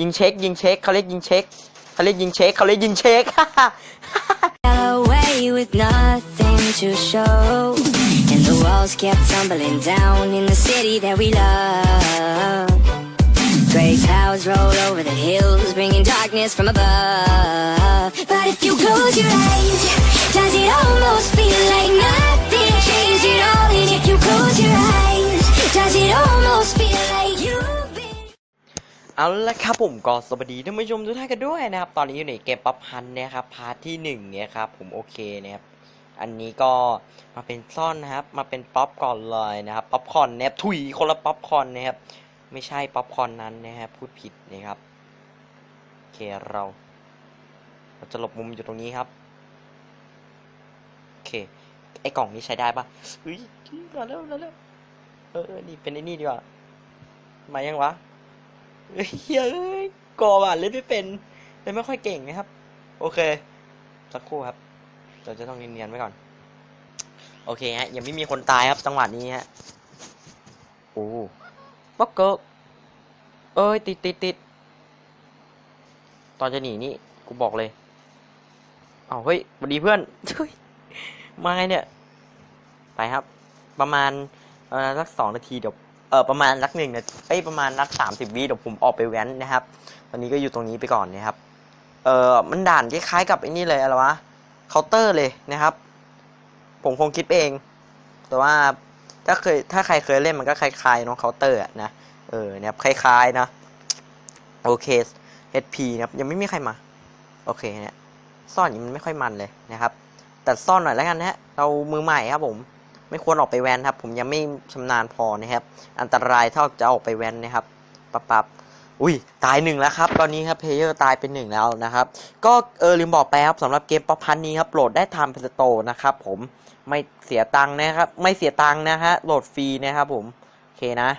ยิงเช็ค ยิงเช็คเขาเรียกยิงเช็คเขาเรียกยิงเช็คเขาเรียกยิงเช็ค away with nothing to show. And the walls kept tumbling down in the city that we love. Gray clouds roll over the hills, bringing darkness from above. But if you close your eyes, does it almost feel like nothing changed at all? And if you close your eyes, does it almost feel like you've been. เอาละครับผมก็สวัสดีท่านผู้ชมทุกท่านกันด้วยนะครับ ตอนนี้อยู่ในเกมป๊อปฮันนี่ยครับพาร์ทที่หนึ่งเนี่ยครับผมโอเคนะครับ อันนี้ก็มาเป็นซ่อนนะครับ มาเป็นป๊อปก่อนเลยนะครับป๊อปคอนนะครับถุยคนละป๊อปคอนนะครับ ไม่ใช่ป๊อปคอนนั้นนะครับพูดผิดนะครับโอเคเราเราจะหลบมุมอยู่ตรงนี้ครับโอเคไอ้กล่องนี้ใช้ได้ปะเฮ้ยมาแล้วมาแล้วเออเออนี่เป็นไอ้นี่ดีกว่ามายังวะ เฮ้ยกออะเล่นไม่เป็นเล่นไม่ค่อยเก่งนะครับ โอเค สักครู่ครับเราจะต้องเนียนๆไว้ก่อน โอเคฮะยังไม่มีคนตายครับจังหวะนี้ฮะโอ้บ็อกเกอร์เอ้ยติดติดติดตอนจะหนีนี่กูบอกเลยเอาเฮ้ยสวัสดีเพื่อนเฮ้ยมาไงเนี่ย ไปครับ ประมาณเอ่อสักสองนาทีเดี๋ยว เออประมาณนักหนึ่งนะเอ้ยประมาณนักสามสิบวิเดี๋ยวผมออกไปแว้นนะครับตอนนี้ก็อยู่ตรงนี้ไปก่อนนะครับ เออมันด่านคล้ายๆกับไอ้นี่เลยอะไรวะเคาน์เตอร์เลยนะครับ ผมคงคิดเอง แต่ว่าถ้าเคยถ้าใครเคยเล่นมันก็คล้ายๆเนาะเคาน์เตอร์นะเออเนี่ยคล้ายๆนะโอเค HP นะครับยังไม่มีใครมา โอเคเนี่ยซ่อนอย่างนี้มันไม่ค่อยมันเลยนะครับ แต่ซ่อนหน่อยแล้วกันนะฮะเรามือใหม่ครับผม ไม่ควรออกไปแวนครับ ผมยังไม่ชำนาญพอนะครับ อันตรายเท่าจะออกไปแวนนะครับปับปับอุ้ยตายหนึ่งแล้วครับ ตอนนี้ครับเพลเยอร์ตายเป็นหนึ่งแล้วนะครับ ก็เออลืมบอกไปครับสำหรับเกมป๊อปพันนี้ครับโหลดได้ทางเพลสโตนะครับ ผมไม่เสียตังค์นะครับ ไม่เสียตังค์นะฮะโหลดฟรีนะครับผมโอเคนะ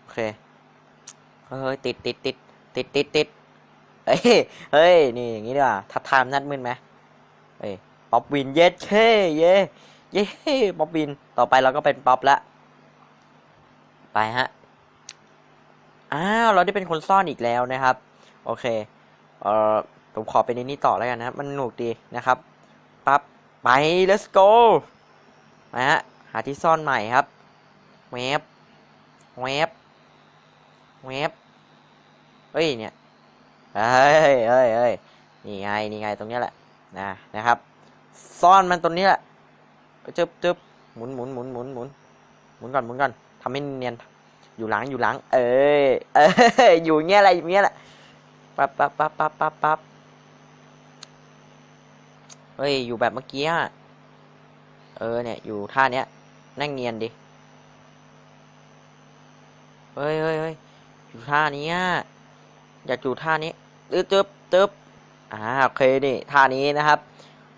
โอเคเฮ้ยติดติดติดติดติดติดเฮ้ยเฮ้ยนี่อย่างนี้ดีกว่าทัดทามนัดมึนไหมเฮ้ยป๊อปวินเย็ดเช่เย่ เย้ป๊อปบิน ต่อไปเราก็เป็นป๊อปแล้วไปฮะ อ้าว เราได้เป็นคนซ่อนอีกแล้วนะครับ โอเค เอ่อ ผมขอเป็นในนี้ต่อแล้วกันนะมันหนุกดีนะครับ ปั๊บ ไป let's go มาฮะ หาที่ซ่อนใหม่ครับแวบแวบแวบเฮ้ย เนี่ย เฮ้ยเฮ้ยเฮ้ยนี่ไง นี่ไง ตรงเนี้ยแหละ นะ นะครับ ซ่อนมันตรงนี้แหละ จึบจึบหมุนหมุนหมุนหมุนหมุนหมุนก่อนหมุนก่อนทำให้เนียน อยู่หลังอยู่หลัง เอ้ยเอ้ยอยู่เงี้ยอะไรอยู่เงี้ยแหละปั๊บปั๊บปั๊บปั๊บปั๊บปั๊บเฮ้ยอยู่แบบเมื่อกี้เออเนี่ยอยู่ท่าเนี้ยนั่งเนียนดิเฮ้ยเฮ้ยเฮ้ยอยู่ท่านี้อยากอยู่ท่านี้ตึ๊บตึ๊บตึ๊บอ่าโอเคนี่ท่านี้นะครับ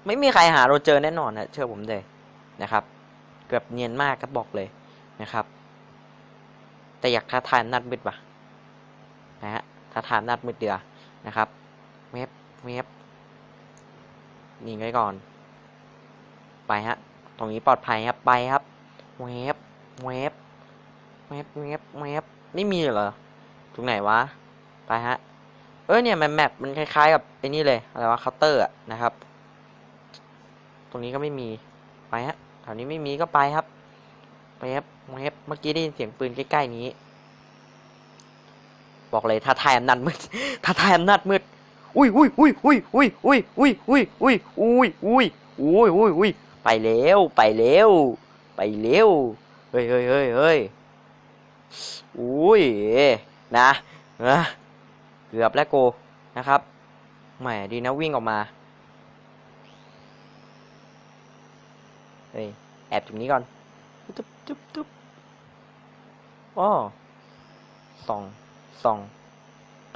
ไม่มีใครหาเราเจอแน่นอนนะเชื่อผมเลย นะครับ เกือบเนียนมากก็บอกเลยนะครับ แต่อยากท้าทายนัดมืดปะนะฮะท้าทายนัดมืดเดือนะครับเมฟเมฟนี่ไว้ก่อน ไปฮะ ตรงนี้ปลอดภัยครับ ไปครับเวฟเวฟเวฟเวฟเวฟไม่มีเหรอตรงไหนวะ ไปฮะ เออเนี่ยมันแมปมันคล้ายๆกับไอ้นี่เลย อะไรวะเคาน์เตอร์อะนะครับ ตรงนี้ก็ไม่มี ไปฮะ ถวนี้ไม่มีก็ไปครับไปครับไปครับเมื่อกี้ได้ยินเสียงปืนใกล้ๆนี้ บอกเลยท้าทายอำนาจมืดท้าทายอำนาจมืดอุ้ยอุ้ยอุ้ยอุ้ยอุ้ยอุ้ยอุ้ยอุ้ยอุ้ยอุ้ยอุ้ยอุ้ยอุ้ยอุ้ยไปเร็วไปเร็วไปเร็วเฮ้ยเฮ้ยเฮ้ยเฮ้ยอุ้ยนะนะเกือบแล้วโกนะครับแหมดีนะวิ่งออกมา ฮ้ยแอบตรงนี้ก่อนจุ๊บจุ๊บจุ๊บอ้อสองสอง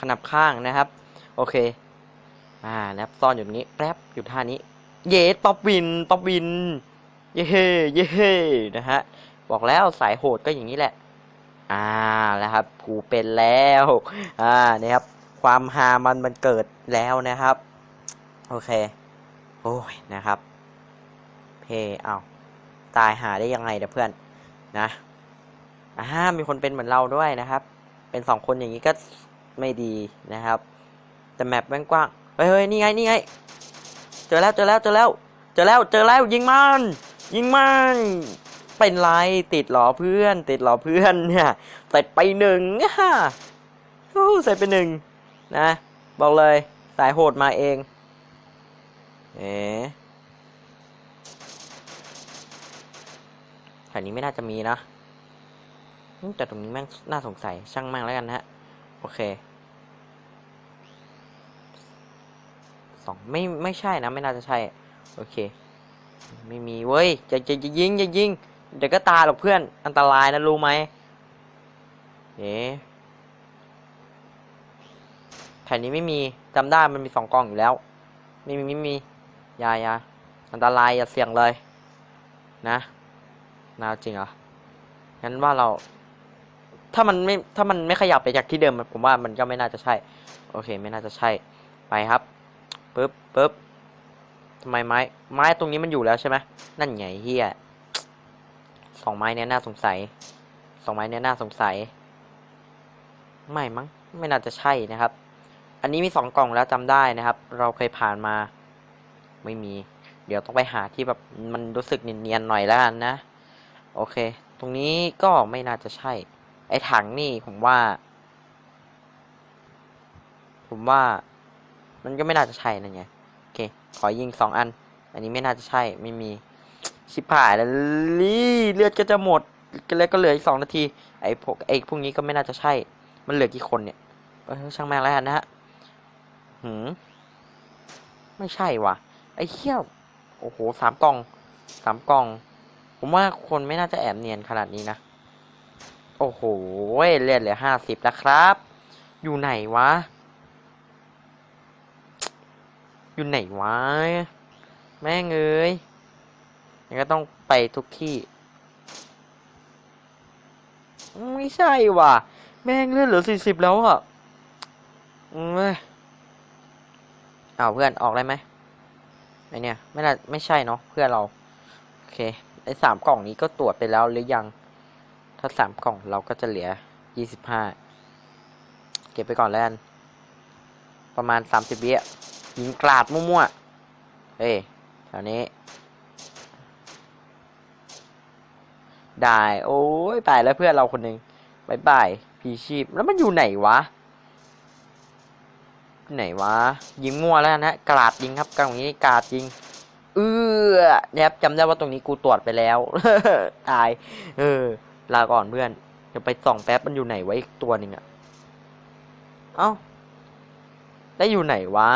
ขนับข้างนะครับ โอเค อ่านะครับซ่อนอยู่ตรงนี้ แป๊บอยู่ท่านี้ เย้ป๊อปวินป๊อปวิน เย้เย้นะฮะ บอกแล้วสายโหดก็อย่างนี้แหละ อ่านะครับกูเป็นแล้ว อ่านะครับ ความฮามันมันเกิดแล้วนะครับ โอเค โอ้ยนะครับ เพเอา ตายหาได้ยังไงเดี๋ยเพื่อนนะอ่ามีคนเป็นเหมือนเราด้วยนะครับ เป็นสองคนอย่างนี้ก็ไม่ดีนะครับ แต่แมปแม่งกว้างเฮ้ยเฮ้ยนี่ไงนี่ไงเจอแล้วเจอแล้วเจอแล้วเจอแล้วเจอแล้วยิงมันยิงมันเป็นไรติดหรอเพื่อน ติดหรอเพื่อนเนี่ยใส่ไปหนึ่งฮ่าโอ้ใส่ไปหนึ่งนะ บอกเลยสายโหดมาเอง เอ๋ แถวนี้ไม่น่าจะมีนะแต่ตรงนี้แม่งน่าสงสัยช่างแม่งแล้วกันนะฮะ โอเคสองไม่ไม่ใช่นะ ไม่น่าจะใช่ โอเค ไม่มีเว้ยจะจะจะยิงจะยิงเดี๋ยวก็ตายหรอกเพื่อนอันตรายนะรู้ไหมเอ๊ะแถวนี้ไม่มีจำได้มันมีสองกล่องอยู่แล้ว ไม่มีไม่มียายาอันตรายอย่าเสี่ยงเลย นะ น่าจริงเหรอ งั้นว่าเรา ถ้ามันไม่ ถ้ามันไม่ขยับไปจากที่เดิมผมว่ามันก็ไม่น่าจะใช่ โอเค ไม่น่าจะใช่ ไปครับปึ๊บปึ๊บทำไมไม้ ไม้ตรงนี้มันอยู่แล้วใช่ไหมนั่นไงเฮียสองไม้เนี้ยน่าสงสัย สองไม้เนี้ยน่าสงสัย ไม่มั้ง ไม่น่าจะใช่นะครับ อันนี้มีสองกล่องแล้วจำได้นะครับ เราเคยผ่านมา ไม่มี เดี๋ยวต้องไปหาที่แบบมันรู้สึกเนียนๆหน่อยแล้วกันนะ โอเค ตรงนี้ก็ไม่น่าจะใช่ ไอ้ถังนี่ผมว่า ผมว่า มันก็ไม่น่าจะใช่นั่นไง โอเค ขอยิงสองอัน อันนี้ไม่น่าจะใช่ ไม่มี ชิบหายแล้วลี่เลือดก็จะหมดก็เลยก็เหลืออีกสองนาที ไอ้พวกไอ้พวกนี้ก็ไม่น่าจะใช่ มันเหลือกี่คนเนี่ย เออช่างแม่งแล้วนนะฮะ หืม ไม่ใช่ว่ะ ไอ้เขี้ยว โอ้โหสามกล่อง สามกล่อง ผมว่าคนไม่น่าจะแอบเนียนขนาดนี้นะ โอ้โหเลือดเหลือห้าสิบแล้วครับ อยู่ไหนวะ อยู่ไหนวะ แม่งเอ้ยยังก็ต้องไปทุกที่ ไม่ใช่ว่ะ แม่งเลือดเหลือสี่สิบแล้วอะเอ้ยอ้าเพื่อนออกได้ไหมไอเนี่ย ไม่น่าไม่ใช่เนาะเพื่อนเรา โอเค ไอ้สามกล่องนี้ก็ตรวจไปแล้วหรือยัง ถ้าสามกล่องเราก็จะเหลือยี่สิบห้าเก็บไปก่อนแล้วกัน ประมาณสามสิบวิอะยิงกราดมั่วๆเฮ้ยแถวนี้ ได้ โอ้ยตายแล้วเพื่อนเราคนหนึ่งบายบายพีชีพ แล้วมันอยู่ไหนวะ ไหนวะ ยิงมั่วแล้วนะกราดยิงครับกลางนี้กราดยิง ออเนี่ยครับจำได้ว่าตรงนี้กูตรวจไปแล้ว ตาย เออ ลาก่อนเพื่อนเดี๋ยวไปส่องแป๊บมันอยู่ไหนไว้อีกตัวหนึ่งอะเอ้าแล้วอยู่ไหนวะ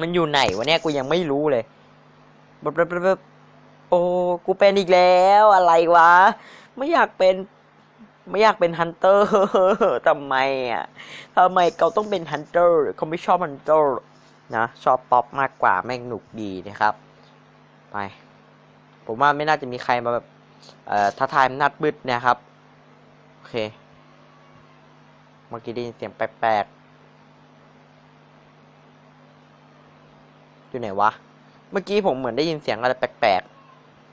มันอยู่ไหนวะเนี่ยกูยังไม่รู้เลยบบบบบบโอ้กูเป็นอีกแล้วอะไรวะ ไม่อยากเป็นไม่อยากเป็นฮันเตอร์ทำไมอะทำไมเขาต้องเป็นฮันเตอร์เขาไม่ชอบฮันเตอร์ นะชอบป๊อปมากกว่าแม่งหนุกดีนะครับ ไป ผมว่าไม่น่าจะมีใครมาแบบเอ่อท้าทายนัดมืดเนะครับ โอเค เมื่อกี้ได้ยินเสียงแปลกๆ อยู่ไหนวะ เมื่อกี้ผมเหมือนได้ยินเสียงอะไรแปลก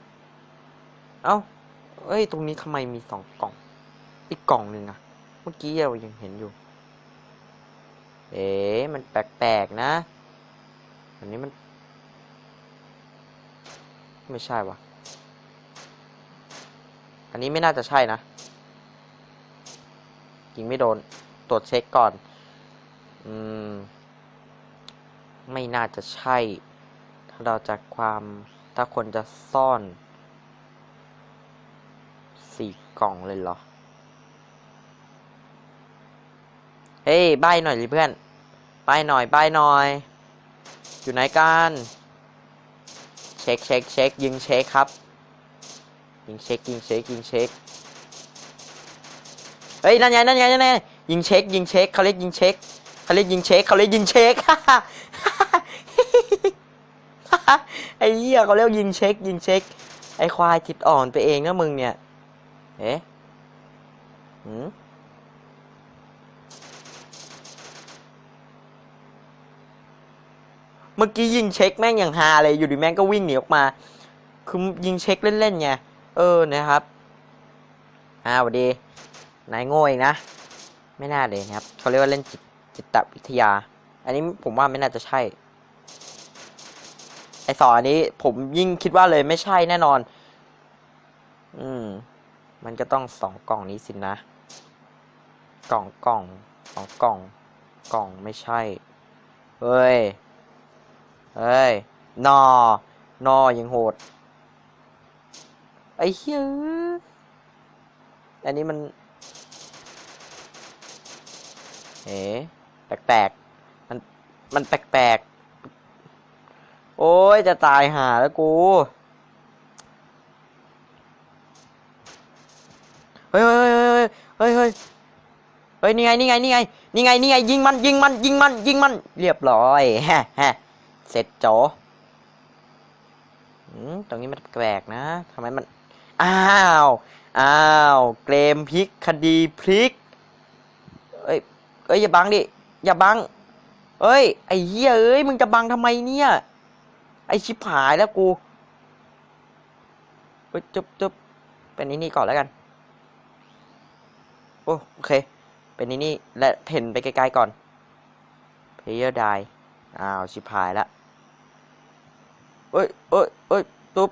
ๆ เอ้า เอ้ย ตรงนี้ทำไมมีสองกล่อง อีกกล่องหนึ่งอะเมื่อกี้เรายังเห็นอยู่ เอ๊ะมันแปลกๆนะ อันนี้มัน ไม่ใช่วะอันนี้ไม่น่าจะใช่นะยิงไม่โดน ตรวจเช็คก่อน อืม ไม่น่าจะใช่ ถ้าเราจากความถ้าคนจะซ่อนสี่กล่องเลยเหรอ เฮ้ยใบหน่อยดิเพื่อนใบหน่อยใบหน่อย อยู่ไหนกันเช็คเช็คเช็คยิงเช็คครับ ยิงเช็คยิงเช็คยิงเช็คเฮ้ยนั่นไงนั่นไงนั่นไงยิงเช็คยิงเช็คเขาเรียกยิงเช็คเขาเรียกยิงเช็คเขาเรียกยิงเช็คไอ้เหี้ยเขาเรียกยิงเช็คยิงเช็คไอ้ควายจิตอ่อนไปเองนะมึงเนี่ยเอ๊ะหืม เมื่อกี้ยิงเช็คแม่งอย่างฮาเลยอยู่ดีแม่งก็วิ่งหนีออกมา คือยิงเช็คเล่นๆไง เออนะครับอ่าวดี นายโง่เองนะ ไม่น่าเลยนะครับเขาเรียกว่าเล่นจิตจิตวิทยา อันนี้ผมว่าไม่น่าจะใช่ ไอสองอันนี้ผมยิ่งคิดว่าเลยไม่ใช่แน่นอน อืม มันก็ต้องสองกล่องนี้สินะ กล่องกล่องสองกล่อง กล่องไม่ใช่ เฮ้ย เฮ้ยนอนอยังโหด ไอ้เหี้ยอันนี้มันเอ๋แปลกๆ มัน มันแปลกๆ โอ้ย จะตายหาแล้วกูเฮ้ยเฮ้ยเฮ้ยเฮ้ยเฮ้ยเฮ้ยนี่ไง นี่ไง นี่ไง นี่ไง นี่ไง ยิงมัน ยิงมัน ยิงมัน ยิงมัน เรียบร้อย ฮะฮะ เสร็จโจอืมตรงนี้มันแปลกนะทำไมมัน อ้าว อ้าว เกมพลิก คดีพลิก เอ้ย เอ้ย อย่าบังดิ อย่าบัง เอ้ย ไอ้เหี้ย เอ้ย มึงจะบังทำไมเนี่ย ไอ้ชิบหายแล้วกูเฮ้ยจุบจุบเป็นนี่นี่ก่อนแล้วกัน โอโอเค เป็นนี่นี่และเห็นไปไกลๆก่อน player die อ้าว ชิบหายละ เอ้ยเอ้ยเอ้ยตุ๊บ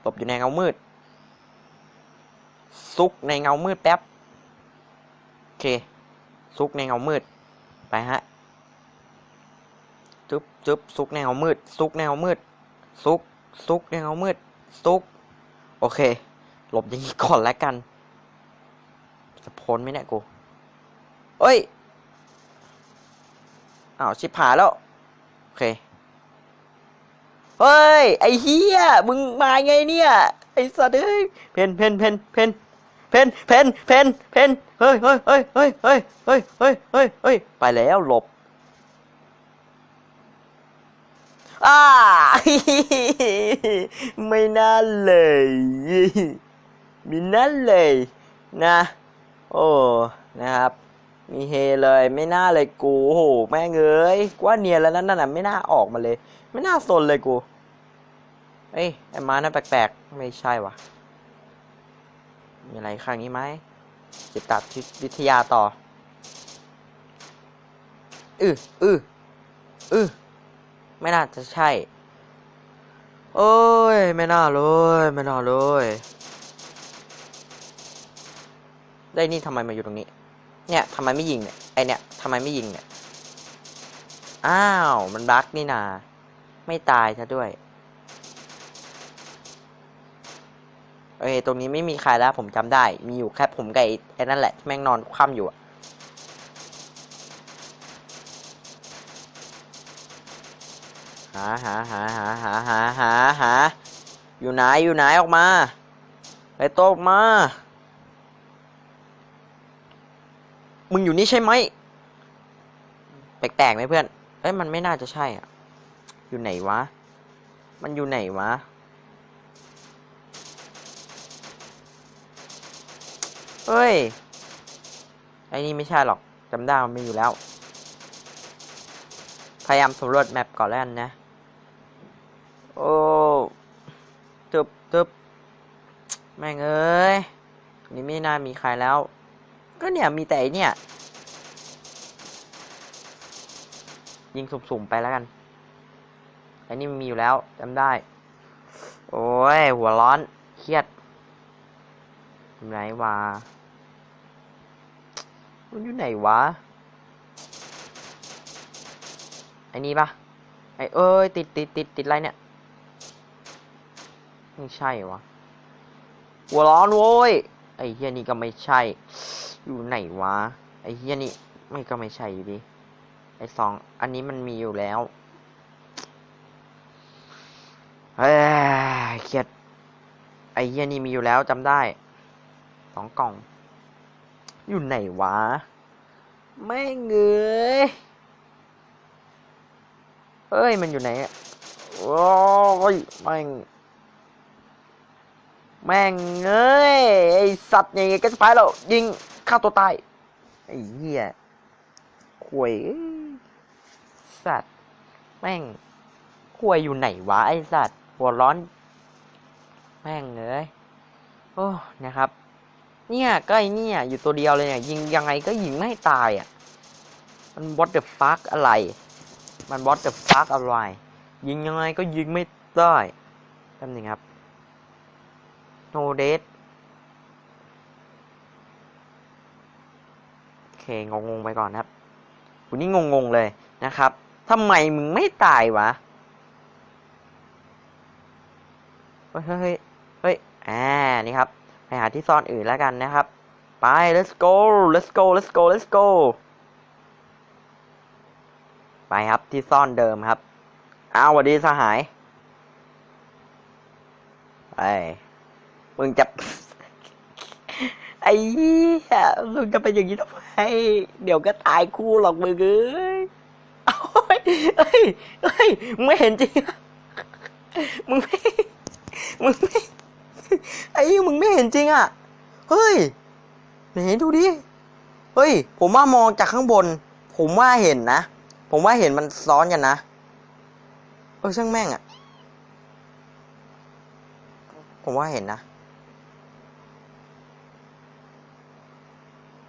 หลบอยู่ในเงามืด ซุกในเงามืดแป๊บ โอเค ซุกในเงามืด ไปฮะ จุ๊บจุ๊บซุกในเงามืด ซุกในเงามืด ซุก ซุกในเงามืด ซุก โอเค หลบอย่างนี้ก่อนแล้วกัน จะพ้นไหมเนี่ยกู เอ้ย อ้าว ชิบหายแล้ว โอเค เฮ้ย ไอ้เฮียมึงมาไงเนี่ย ไอ้สัตว์เอ้ยเพนเพนเพนเพนเพนเพนเพนเพนเฮ้ยเฮ้ยเฮ้ยเฮ้ยเฮ้ยเฮ้ยเฮ้ยเฮ้ยเฮ้ยไปแล้วหลบอ่าไม่น่าเลยมีนั่นเลยนะ โอ้นะครับ มีเฮเลยไม่น่าเลยกูโอ้โหแม่งเอ้ยกว่าเนียนแล้วนั่นน่ะไม่น่าออกมาเลย ไม่น่าสนเลยกู เอ้ยไอ้ม้านั่นแปลกๆ ไม่ใช่วะมีอะไรข้างนี้ไหมจิตตวิทยาต่อ อืออืออือไม่น่าจะใช่ โอ้ย ไม่น่าเลย ไม่น่าเลย ได้นี่ทำไมมาอยู่ตรงนี้ เนี่ยทำไมไม่ยิงเนี่ย ไอเนี่ยทำไมไม่ยิงเนี่ย อ้าว มันบั๊กนี่นา ไม่ตายซะด้วยเอ้ยตรงนี้ไม่มีใครแล้วผมจำได้ มีอยู่แค่ผมกับไอ้ไอ้นั่นแหละแม่งนอนคว่ำอยู่หาหาหาหาหาหาหาหาอยู่ไหนอยู่ไหนออกมาไอ้โตออกมา มึงอยู่นี่ใช่ไหมแปลกๆไหมเพื่อนเอ้ยมันไม่น่าจะใช่อะ อยู่ไหนวะ มันอยู่ไหนวะ เฮ้ย ไอ้นี่ไม่ใช่หรอกจำได้มันมีอยู่แล้ว พยายามสำรวจแมปก่อนแล้วนะ โอ้ตึบตึบแม่งเอ้ย นี่ไม่น่ามีใครแล้ว ก็เนี่ยมีแต่เนี่ย ยิงสุ่มๆไปแล้วกัน อ้นี่มันมีอยู่แล้วจำได้ โอ้ย หัวร้อน เครียดอยู่ไหนวะมันอยู่ไหนวะไอ้นี่ปะไอเอ้ย ติดติดติดติดอะไรเนี่ยไม่ใช่วะหัวร้อนโว้ยไอเฮียนี่ก็ไม่ใช่ อยู่ไหนวะไอเฮียนี่ไม่ก็ไม่ใช่อยู่ดีไอสองอันนี้มันมีอยู่แล้ว เฮ้ยเค รียดไอ้เฮียนี่มีอยู่แล้วจำได้สองกล่อง อยู่ไหนวะ ไม่เงยเอ้ย มันอยู่ไหนอะโอ้ยแม่ง แม่งเอ้ย ไอสัตว์ยังไงก็จะไปแล้วยิงฆ่าตัวตาย ไอ้เหี้ยขวยเอ้ยสัตว์ แม่งขวยอยู่ไหนวะไอสัตว์ หัวร้อน แม่งเอ้ยโอ้นะครับ เนี่ยก็ไอเนี่ยอยู่ตัวเดียวเลยเนี่ยยิงยังไงก็ยิงไม่ตายอะมัน what the fuck อะไร มัน what the fuck อะไร ยิงยังไงก็ยิงไม่ได้แป๊บนึงครับ no dead โอเคงงๆไปก่อนนะครับคุณนี่งงๆเลยนะครับทำไมมึงไม่ตายวะเฮ้ย ฮ้ยเฮ้ยอ่านี่ครับไปหาที่ซ่อนอื่นแล้วกันนะครับ ไป let's go let's go let's go let's go ไปครับที่ซ่อนเดิมครับอ้าวสวัสดีสหายไปมึงจะไอ้เหี้ยมึงจะเป็นอย่างนี้ทำไมเดี๋ยวก็ตายคู่หรอกมึงเอ้ยเฮ้ยเฮ้ยเฮ้ยมึงไม่เห็นจริงมึงไม่มึงไม่ ไอ้เหี้ยมึงไม่เห็นจริงอะ เฮ้ยไหนดูดิ เฮ้ย ผมว่ามองจากข้างบน ผมว่าเห็นนะ ผมว่าเห็นมันซ้อนกันนะ เออช่างแม่งอะ ผมว่าเห็นนะ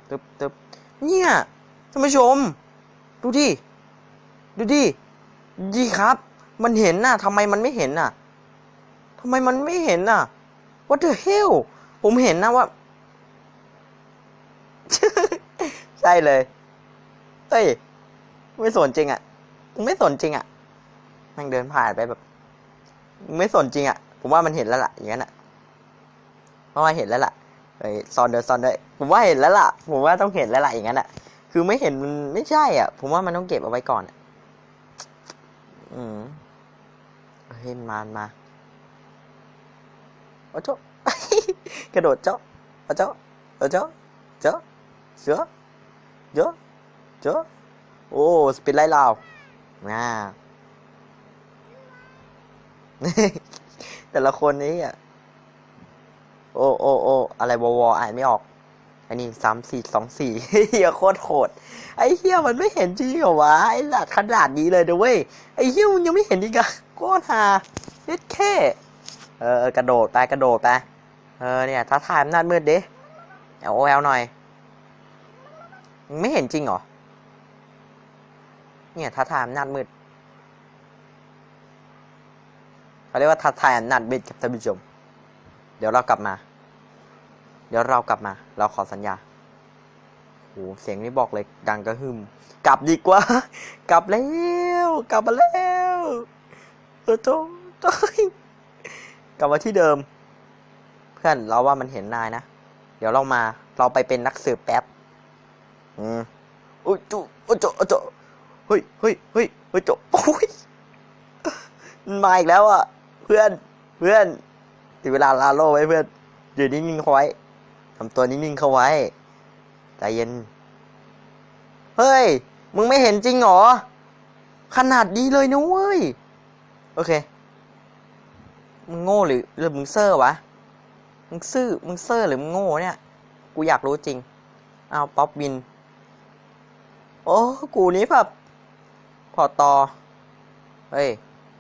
ตึบตึบเนี่ยท่านผู้ชม ดูดิ ดูดิ ดีครับ มันเห็นน่ะทำไมมันไม่เห็นน่ะทำไมมันไม่เห็นน่ะ What the hell ผมเห็นนะว่า ใช่เลยเฮ้ย ไม่สนจริงอะ่ะไม่สนจริงอะ่ะแมันเดินผ่านไปแบบ ไม่สนจริงอะ่ะ ผมว่ามันเห็นแล้วล่ะ อย่างนั้นอะเพราะว่าเห็นแล้วล่ะเฮ้ซอนเดอร์ซอนเดอร์ผมว่าเห็นแล้วล่ะ ผมว่าต้องเห็นแล้วล่ะอย่างนั้นอะ คือไม่เห็นมันไม่ใช่อะ ผมว่ามันต้องเก็บเอาไว้ก่อนอะอืมเฮ้ยมันมา มาโอ้โจกระโดดเจาะโอ้โจโอโจเจาะเสือเจาะเจาะโอ้สปินไล่ลาวน่าแต่ละคนนี้อะโอ้โอ้โอ้อะไรวอวออ่านไม่ออก อันนี้สามสี่สองสี่เฮียโคตรโหด ไอ้เฮียมันไม่เห็นจริงเหรอวะ ไอ้หลัดขนาดนี้เลยเด้อเว้ย ไอ้เฮียมันยังไม่เห็นอีกอะโคตรฮาเล็ดแค่ เออกระโดดไปกระโดดไป เออเนี่ยท้าทายอำนาจมืดดิเอลโอเอลหน่อย ไม่เห็นจริงเหรอ เนี่ยท้าทายอำนาจมืดเขาเรียกว่าท้าทายอำนาจมืดครับท่านผู้ชม เดี๋ยวเรากลับมา เดี๋ยวเรากลับมา เราขอสัญญาโหเสียงนี้บอกเลยดังกระหึมกลับดีกว่า กลับแล้ว กลับมาแล้ว เออโจ้โจ้ กลับมาที่เดิม เพื่อนเราว่ามันเห็นนายนะ เดี๋ยวเรามา เราไปเป็นนักสืบแป๊บ อืมโอ้ยจุโอ้ยโจโอ้ยโจเฮ้ยเฮ้ยเฮ้ยเฮ้ยโจโอ้ยมันมาอีกแล้วอะ เพื่อน เพื่อนถึงเวลาลาโลไว้เพื่อนยืนนิ่งๆเขาไว้ทำตัวนิ่งๆเขาไว้ ใจเย็น เฮ้ย มึงไม่เห็นจริงเหรอ ขนาดนี้เลยนะเว้ย โอเค มึงโง่หรือหรือมึงเซอร์วะ มึงซื่อ มึงเซอร์หรือมึงโง่เนี่ย กูอยากรู้จริง เอาป๊อปบิน โอ้ กูนี้แบบพอตอ เฮ้ย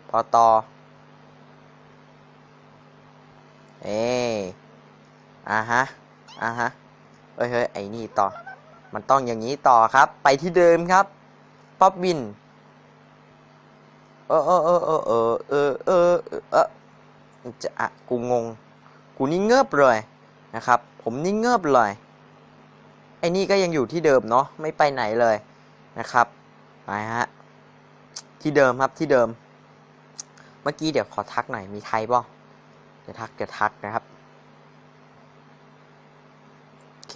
พอตอ เอ้อ่าฮะ อ่าฮะ เฮ้ยเฮ้ยไอ้นี่ต่อ มันต้องอย่างนี้ต่อครับ ไปที่เดิมครับ ป๊อปบิน เออเออเออเออเออเออเออ จะอะกูงง กูนี่เงิบเลยนะครับ ผมนี่เงิบเลย ไอ้นี่ก็ยังอยู่ที่เดิมเนาะ ไม่ไปไหนเลยนะครับ ไปฮะ ที่เดิมครับ ที่เดิม เมื่อกี้เดี๋ยวขอทักหน่อย มีไทยป่ะเดี๋ยวทัก เดี๋ยวทักนะครับ โอเค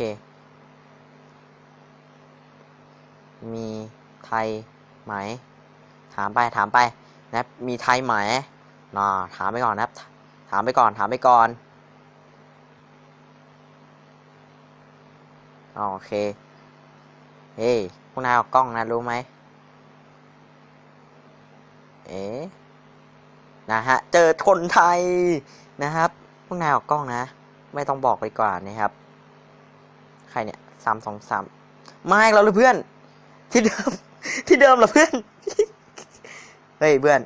มีไทยไหม ถามไป ถามไปนะครับมีไทยไหมน่าถามไปก่อนนะครับ ถามไปก่อน ถามไปก่อนโอเค เฮ้ยพวกนายเอากล้องนะรู้ไหม เอ๊ะนะฮะ เจอคนไทยนะครับ พวกนายออกกล้องนะ ไม่ต้องบอกไปก่อนนะครับ ใครเนี่ยสามสองสามมาอีกแล้วเหรอเพื่อน ที่เดิม ที่เดิมเหรอเพื่อน เฮ้ยเพื่อน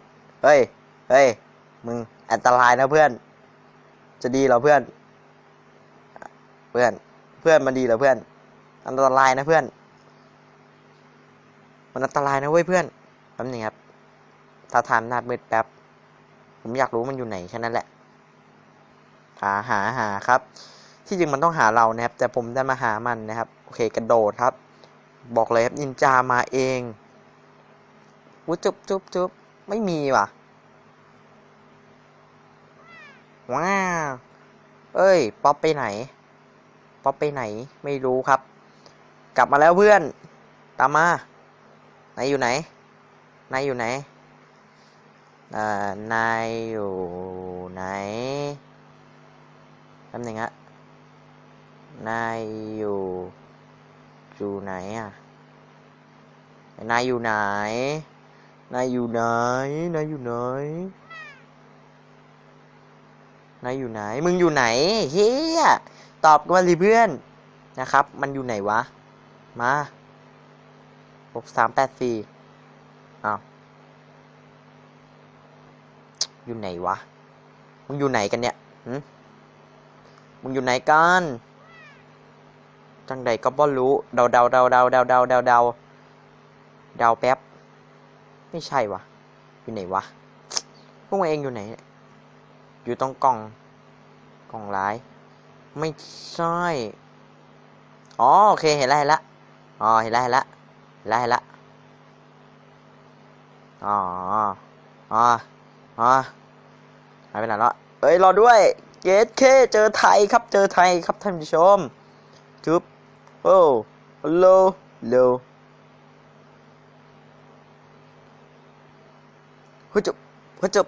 เฮ้ย เฮ้ย มึง อันตรายนะเพื่อน จะดีเหรอเพื่อน เพื่อน เพื่อนมันดีเหรอเพื่อน อันตรายนะเพื่อน มันอันตรายนะเว้ยเพื่อนแป๊บนึงครับตาทานหน้ามืดแป๊บ ผมอยากรู้มันอยู่ไหนแค่นั้นแหละ หาหาหาครับ ที่จริงมันต้องหาเรานะครับ แต่ผมได้มาหามันนะครับ โอเคกระโดดครับ บอกเลยครับนินจามาเองวุ้จุบจุบจุบไม่มีว่ะ ว้าว เอ้ย ป๊อปไปไหน ป๊อปไปไหน ไม่รู้ครับ กลับมาแล้วเพื่อน ตามมา นายอยู่ไหน นายอยู่ไหนอ่านายอยู่ไหนแป๊บนึงฮะ นายอยู่อยู่ไหนอะ นายอยู่ไหน นายอยู่ไหน นายอยู่ไหน นายอยู่ไหน มึงอยู่ไหนเฮียตอบกันมาสิเพื่อนนะครับ มันอยู่ไหนวะ มาหกสามแปดสี่อ้าวอยู่ไหนวะ มึงอยู่ไหนกันเนี่ยหึมึงอยู่ไหนกันจังใดก็บ่รู้ เดาเดาเดาเดาเดาเดาเดาเดาเดาแป๊บ ไม่ใช่วะอยู่ไหนวะ พวกมึงเองอยู่ไหน อยู่ตรงกล่อง กล่องร้าย ไม่ใช่ อ๋อโอเคเห็นแล้วเห็นแล้วอ๋อเห็นแล้วเห็นแล้วเห็นแล้วเห็นแล้วอ๋ออ๋ออ๋อหายไปไหนล้วเอ้ยรอด้วยเกตเคเจอไทยครับเจอไทยครับท่านผู้ชมจุ๊บโอ้ฮัลโหลฮัลโหลฮึจุบฮึจุบ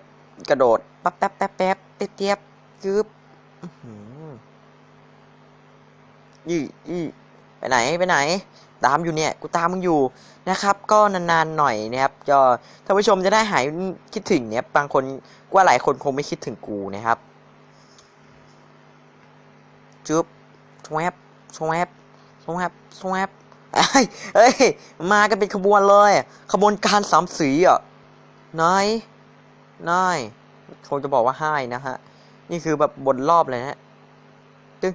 กระโดดปั๊บแป๊บแป๊บแป๊บเตียบเตียบจึ๊บอื้อหือยี่ยี่ไปไหนไปไหน ตามอยู่เนี่ย กูตามมึงอยู่นะครับ ก็นานๆหน่อยนะครับก็ท่านผู้ชมจะได้หายคิดถึงเนี่ยบางคนว่าหลายคนคงไม่คิดถึงกูนะครับจุ๊บสวบสวบสวบสวบเอ้ยเอ้ยมากันเป็นขบวนเลย ขบวนการสามสีอะนาย นายคงจะบอกว่าให้นะฮะ นี่คือแบบบนรอบเลยนะตึ้ง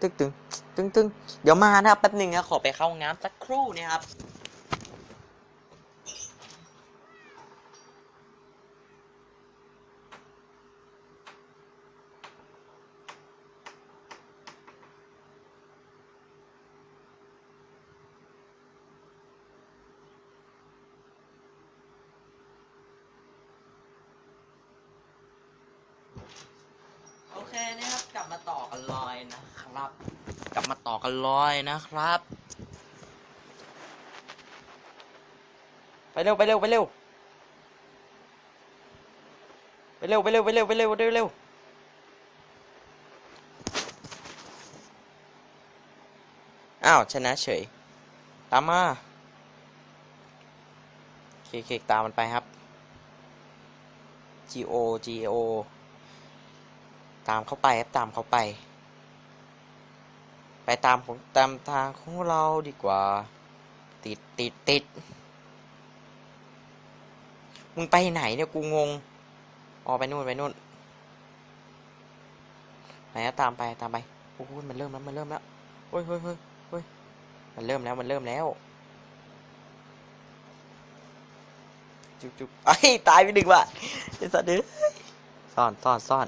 ตึ้งตึ้งตึงตึงเดี๋ยวมานะครับแป๊บหนึ่งนะขอไปเข้าห้องน้ำสักครู่นะครับ กลับมาต่อกันลอยนะครับ กลับมาต่อกันลอยนะครับ ไปเร็วไปเร็วไปเร็วไปเร็วไปเร็วไปเร็วไปเร็วเร็วอ้าวชนะเฉย ตามมาเคเคตามมันไปครับ G O G O ตามเข้าไปครับตามเข้าไป ไปตามของตามทางของเราดีกว่า ติดติดติดมึงไปไหนเนี่ยกูงงอ๋อไปนู่นไปนู่นไหนตามไปตามไปโอ้ยมันเริ่มแล้วมันเริ่มแล้วเฮ้ยเฮ้ยเฮ้ยเฮ้ยมันเริ่มแล้วมันเริ่มแล้วจุกจุกไอ้ตายไปหนึ่งว่ะไอ้สัตว์เด้อซ่อนซ่อนซ่อน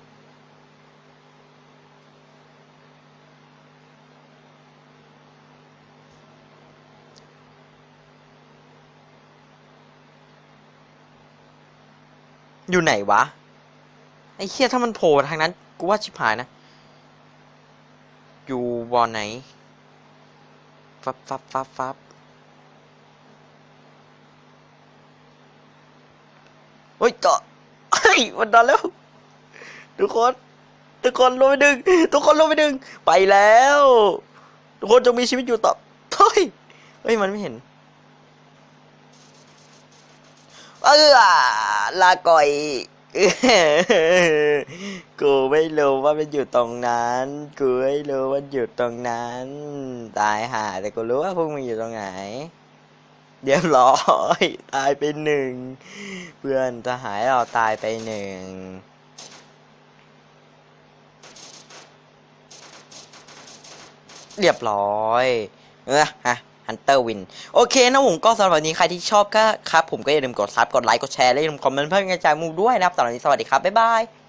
อยู่ไหนวะ ไอ้เคียถ้ามันโผล่ทางนั้น กูว่าชิบหายนะ อยู่วอไหน ฟับฟับฟับฟับเฮ้ยต่อเฮ้ยมันดันแล้ว ทุกคน ทุกคนลงไปดึง ทุกคนลงไปดึง ไปแล้ว ทุกคนจงมีชีวิตอยู่ต่อ เฮ้ย เฮ้ย มันไม่เห็น เออลาก่อยกูไม่รู้ว่ามันอยู่ตรงนั้น กูไม่รู้ว่ามันอยู่ตรงนั้น ตายห่าแต่กูรู้ว่าพวกมึงอยู่ตรงไหนเรียบร้อยตายไปหนึ่ง เพื่อนทหารเราตายไปหนึ่งเรียบร้อย เออฮะ ฮันเตอร์วินโอเคนะผมก็สำหรับวันนี้ใครที่ชอบก็ครับผมก็อย่าลืมกดซับกดไลค์กดแชร์และอย่าลืมคอมเมนต์เพื่อเป็นกำลังใจมูด้วยนะครับสำหรับวันนี้สวัสดีครับบ๊ายบาย